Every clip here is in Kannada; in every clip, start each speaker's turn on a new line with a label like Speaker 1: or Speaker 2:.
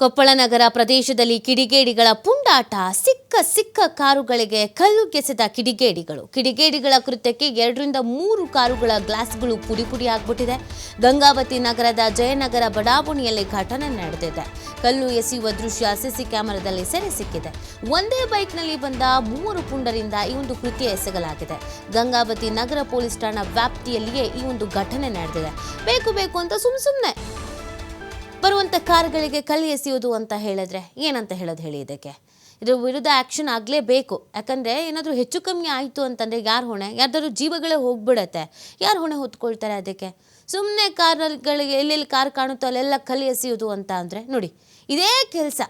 Speaker 1: ಕೊಪ್ಪಳ ನಗರ ಪ್ರದೇಶದಲ್ಲಿ ಕಿಡಿಗೇಡಿಗಳ ಪುಂಡಾಟ, ಸಿಕ್ಕ ಸಿಕ್ಕ ಕಾರುಗಳಿಗೆ ಕಲ್ಲು ಕೆಸೆದ ಕಿಡಿಗೇಡಿಗಳು. ಕಿಡಿಗೇಡಿಗಳ ಕೃತ್ಯಕ್ಕೆ ಎರಡರಿಂದ ಮೂರು ಕಾರುಗಳ ಗ್ಲಾಸ್ಗಳು ಪುಡಿ ಪುಡಿ ಆಗ್ಬಿಟ್ಟಿದೆ. ಗಂಗಾವತಿ ನಗರದ ಜಯನಗರ ಬಡಾವಣೆಯಲ್ಲಿ ಘಟನೆ ನಡೆದಿದೆ. ಕಲ್ಲು ಎಸೆಯುವ ದೃಶ್ಯ ಸಿಸಿ ಕ್ಯಾಮೆರಾದಲ್ಲಿ ಸೆರೆ ಸಿಕ್ಕಿದೆ. ಒಂದೇ ಬೈಕ್ನಲ್ಲಿ ಬಂದ ಮೂವರು ಪುಂಡರಿಂದ ಈ ಒಂದು ಕೃತ್ಯ ಎಸಗಲಾಗಿದೆ. ಗಂಗಾವತಿ ನಗರ ಪೊಲೀಸ್ ಠಾಣಾ ವ್ಯಾಪ್ತಿಯಲ್ಲಿಯೇ ಈ ಒಂದು ಘಟನೆ ನಡೆದಿದೆ. ಬೇಕು ಬೇಕು ಅಂತ ಸುಮ್ ಸುಮ್ಮನೆ ಬರುವಂಥ ಕಾರ್ಗಳಿಗೆ ಕಲ್ಲು ಎಸೆಯುವುದು ಅಂತ ಹೇಳಿದ್ರೆ ಏನಂತ ಹೇಳೋದು ಹೇಳಿ ಇದಕ್ಕೆ? ಇದ್ರ ವಿರುದ್ಧ ಆ್ಯಕ್ಷನ್ ಆಗಲೇಬೇಕು. ಯಾಕಂದರೆ ಏನಾದರೂ ಹೆಚ್ಚು ಕಮ್ಮಿ ಆಯಿತು ಅಂತಂದರೆ ಯಾರು ಹೊಣೆ? ಯಾರ್ದಾದ್ರು ಜೀವಗಳೇ ಹೋಗ್ಬಿಡತ್ತೆ. ಯಾರು ಹೊಣೆ ಹೊತ್ಕೊಳ್ತಾರೆ ಅದಕ್ಕೆ? ಸುಮ್ಮನೆ ಕಾರ್ಗಳಿಗೆ ಎಲ್ಲೆಲ್ಲಿ ಕಾರ್ ಕಾಣುತ್ತೋ ಅಲ್ಲೆಲ್ಲ ಕಲ್ಲು ಎಸೆಯೋದು ಅಂತ ಅಂದರೆ ನೋಡಿ, ಇದೇ ಕೆಲಸ.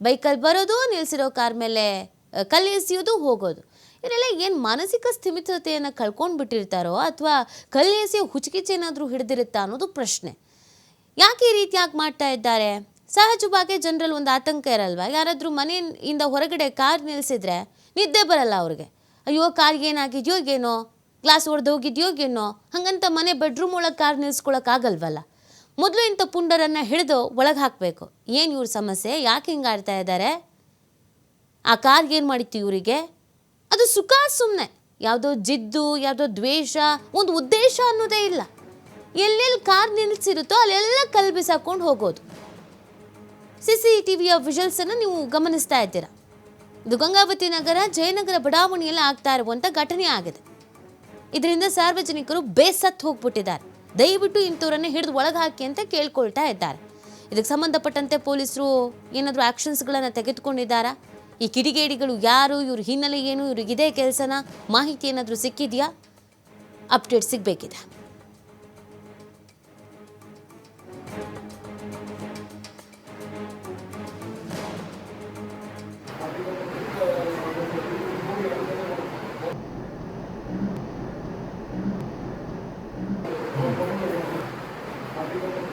Speaker 1: ಬೈಕಲ್ಲಿ ಬರೋದು ನಿಲ್ಲಿಸಿರೋ ಕಾರ್ ಮೇಲೆ ಕಲ್ಲಿ ಎಸೆಯೋದು ಹೋಗೋದು. ಇವರೆಲ್ಲ ಏನು ಮಾನಸಿಕ ಸ್ಥಿಮಿತತೆಯನ್ನು ಕಳ್ಕೊಂಡು ಬಿಟ್ಟಿರ್ತಾರೋ ಅಥವಾ ಕಲ್ಲು ಎಸೆಯೋ ಹುಚ್ಚುಕಿಚ್ಚು ಏನಾದರೂ ಹಿಡಿದಿರುತ್ತಾ ಅನ್ನೋದು ಪ್ರಶ್ನೆ. ಯಾಕೆ ಈ ರೀತಿಯಾಗಿ ಮಾಡ್ತಾ ಇದ್ದಾರೆ? ಸಹಜವಾಗಿ ಜನರಲ್ಲಿ ಒಂದು ಆತಂಕ ಇರಲ್ವಾ? ಯಾರಾದರೂ ಮನೆಯಿಂದ ಹೊರಗಡೆ ಕಾರ್ ನಿಲ್ಲಿಸಿದ್ರೆ ನಿದ್ದೆ ಬರಲ್ಲ ಅವ್ರಿಗೆ. ಅಯ್ಯೋ ಕಾರ್ಗೆ ಏನಾಗಿದೆಯೋ ಏನೋ, ಗ್ಲಾಸ್ ಹೊಡೆದು ಹೋಗಿದೆಯೋ ಏನೋ, ಹಾಗಂತ ಮನೆ ಬೆಡ್ರೂಮ್ ಒಳಗೆ ಕಾರ್ ನಿಲ್ಲಿಸ್ಕೊಳಕ್ಕಾಗಲ್ವಲ್ಲ ಮೊದಲು ಇಂಥ ಪುಂಡರನ್ನು ಹಿಡಿದು ಒಳಗೆ ಹಾಕಬೇಕು. ಏನು ಇವ್ರ ಸಮಸ್ಯೆ? ಯಾಕೆ ಹಿಂಗೆ ಆಡ್ತಾ ಇದ್ದಾರೆ ಆ ಕಾರ್ಗೆ ಏನು ಮಾಡಿತ್ತು ಇವರಿಗೆ? ಅದು ಸುಖ ಸುಮ್ಮನೆ ಯಾವುದೋ ಜಿದ್ದು, ಯಾವುದೋ ದ್ವೇಷ, ಒಂದು ಉದ್ದೇಶ ಅನ್ನೋದೇ ಇಲ್ಲ. ಎಲ್ಲೆಲ್ಲಿ ಕಾರ್ ನಿಲ್ಲಿಸಿರುತ್ತೋ ಅಲ್ಲೆಲ್ಲ ಕಲ್ಲು ಬಿಸಾಕೊಂಡು ಹೋಗೋದು. ಸಿ ಸಿ ಟಿ ವಿಯ ವಿಜುವಲ್ಸನ್ನು ನೀವು ಗಮನಿಸ್ತಾ ಇದ್ದೀರಾ? ಇದು ಗಂಗಾವತಿ ನಗರ, ಜಯನಗರ ಬಡಾವಣೆಯಲ್ಲಿ ಆಗ್ತಾ ಇರುವಂಥ ಘಟನೆ ಆಗಿದೆ. ಇದರಿಂದ ಸಾರ್ವಜನಿಕರು ಬೇಸತ್ತು ಹೋಗ್ಬಿಟ್ಟಿದ್ದಾರೆ. ದಯವಿಟ್ಟು ಇಂಥವರನ್ನು ಹಿಡಿದು ಒಳಗೆ ಹಾಕಿ ಅಂತ ಕೇಳ್ಕೊಳ್ತಾ ಇದ್ದಾರೆ. ಇದಕ್ಕೆ ಸಂಬಂಧಪಟ್ಟಂತೆ ಪೊಲೀಸರು ಏನಾದರೂ ಆ್ಯಕ್ಷನ್ಸ್ಗಳನ್ನು ತೆಗೆದುಕೊಂಡಿದ್ದಾರಾ? ಈ ಕಿಡಿಗೇಡಿಗಳು ಯಾರು? ಇವ್ರ ಹಿನ್ನೆಲೆ ಏನು? ಇವ್ರಿಗೆ ಇದೇ ಕೆಲಸನ? ಮಾಹಿತಿ ಏನಾದರೂ ಸಿಕ್ಕಿದೆಯಾ? ಅಪ್ಡೇಟ್ ಸಿಗಬೇಕಿದೆ. Thank you.